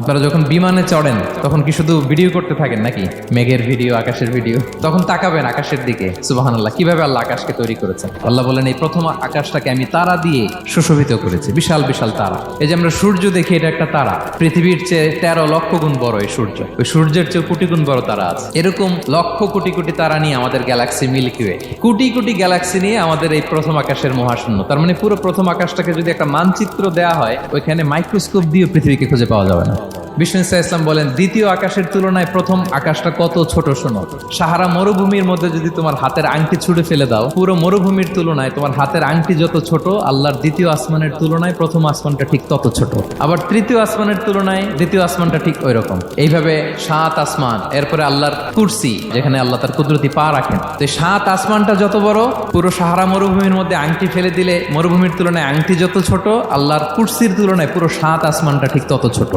আপনারা যখন বিমানে চড়েন, তখন কি শুধু ভিডিও করতে থাকেন নাকি? মেঘের ভিডিও আকাশের ভিডিও তখন তাকাবেন আকাশের দিকে। সুবাহান আল্লাহ কীভাবে আল্লাহ আকাশকে তৈরি করেছেন? আল্লাহ বলেন, এই প্রথম আকাশটাকে আমি তারা দিয়ে সুশোভিত করেছি। বিশাল বিশাল তারা। এই যে আমরা সূর্য দেখি, এটা একটা তারা। পৃথিবীর চেয়ে তেরো লক্ষ গুণ বড় এই সূর্য। ওই সূর্যের চেয়ে কোটি গুণ বড় তারা আছে। এরকম লক্ষ কোটি কোটি তারা নিয়ে আমাদের Galaxy milky way crore crore Galaxy নিয়ে আমাদের এই প্রথম আকাশের মহাশূন্য। তার মানে পুরো প্রথম আকাশটাকে যদি একটা মানচিত্র দেওয়া হয়, ওইখানে মাইক্রোস্কোপ দিয়ে পৃথিবীকে খুঁজে পাওয়া যাবে না। বিষ্ণু ইসা ইসলাম বলেন, দ্বিতীয় আকাশের তুলনায় প্রথম আকাশটা কত ছোট শোনো। সাহারা মরুভূমির মধ্যে যদি তোমার হাতের আংটি ছুড়ে ফেলে দাও, পুরো মরুভূমির তুলনায় তোমার হাতের আংটি যত ছোট, আল্লাহর দ্বিতীয় আসমানের তুলনায় প্রথম আসমানটা ঠিক তত ছোট। আবার তৃতীয় আসমানের তুলনায় দ্বিতীয় আসমানটা ঠিক ওই রকম এইভাবে সাত আসমান, এরপরে আল্লাহর কুরসি, যেখানে আল্লাহ তার কুদরতি পা রাখেন। তো সাত আসমানটা যত বড়, পুরো সাহারা মরুভূমির মধ্যে আংটি ফেলে দিলে মরুভূমির তুলনায় আংটি যত ছোট, আল্লাহর কুরসির তুলনায় পুরো সাত আসমানটা ঠিক তত ছোট।